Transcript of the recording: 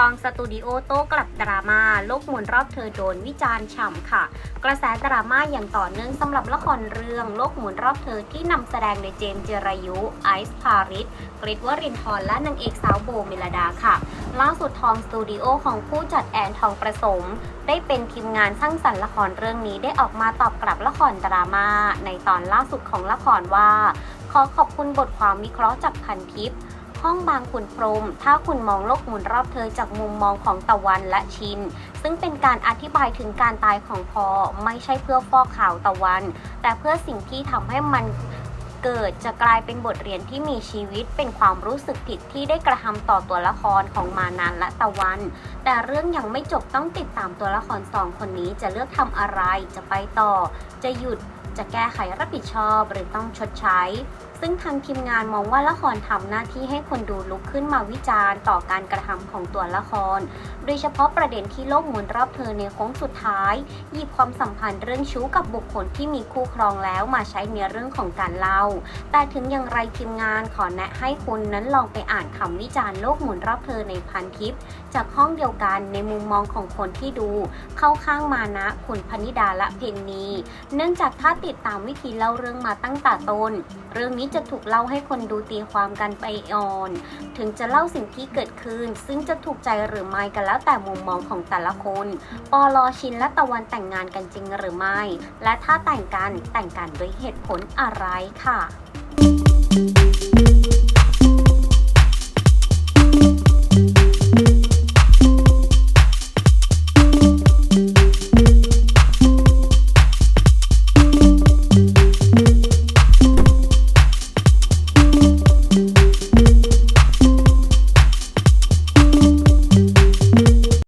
ทองสตูดิโอโต้กลับดราม่าโลกหมุนรอบเธอโดนวิจารณ์ฉ่ำค่ะ กระแสดราม่าอย่างต่อเนื่องสำหรับละครเรื่องโลกหมุนรอบเธอที่นำแสดงโดยเจมส์เจรายุ ไอซ์พาริสกริดวรินทร์และนางเอกสาวโบเมลดาค่ะล่าสุดทองสตูดิโอของผู้จัดแอนทองประสม ได้เป็นทีมงานสร้างสรรค์ละครเรื่องนี้ได้ออกมาตอบกลับละครดราม่าในตอนล่าสุดของละครว่า ขอขอบคุณบทความวิเคราะห์จากพันทิป ห้องบางขุนพรม ถ้าคุณมองโลกหมุนรอบเธอจากมุมมองของตะวันและชิน ซึ่งเป็นการอธิบายถึงการตายของพอไม่ใช่เพื่อฟอกข่าวตะวัน แต่เพื่อสิ่งที่ทำให้มันเกิดจะกลายเป็นบทเรียนที่มีชีวิตเป็นความรู้สึกผิดที่ได้กระทำต่อตัวละครของมานันและตะวัน แต่เรื่องยังไม่จบต้องติดตามตัวละครสองคนนี้จะเลือกทำอะไรจะไปต่อ จะหยุด จะแก้ไขรับผิดชอบหรือต้องชดใช้ ซึ่งทางทีมงานมองว่าละครทำหน้าที่ให้คนดูลุกขึ้นมาวิจารณ์ต่อการกระทำของตัวละคร โดยเฉพาะประเด็นที่โลกหมุนรอบเธอในโค้งสุดท้าย หยิบความสัมพันธ์เรื่องชู้กับบุคคลที่มีคู่ครองแล้วมาใช้ในเรื่องของการเล่า แต่ถึงอย่างไรทีมงานขอแนะให้คุณนั้นลองไปอ่านคำวิจารณ์โลกหมุนรอบเธอในพันทิปจากห้องเดียวกันในมุมมองของคนที่ดู เข้าข้างมานะคุณพนิดาและเพนนี เนื่องจากถ้าติดตามวิธีเล่าเรื่องมาตั้งแต่ต้น เรื่องนี้จะถูกเล่าให้คนดูตีความกันไปอ่อน ถึงจะเล่าสิ่งที่เกิดขึ้น ซึ่งจะถูกใจหรือไม่กันแล้วแต่มุมมองของแต่ละคน ปอลอชินและตะวันแต่งงานกันจริงหรือไม่ และถ้าแต่งกันแต่งกันด้วยเหตุผลอะไรค่ะ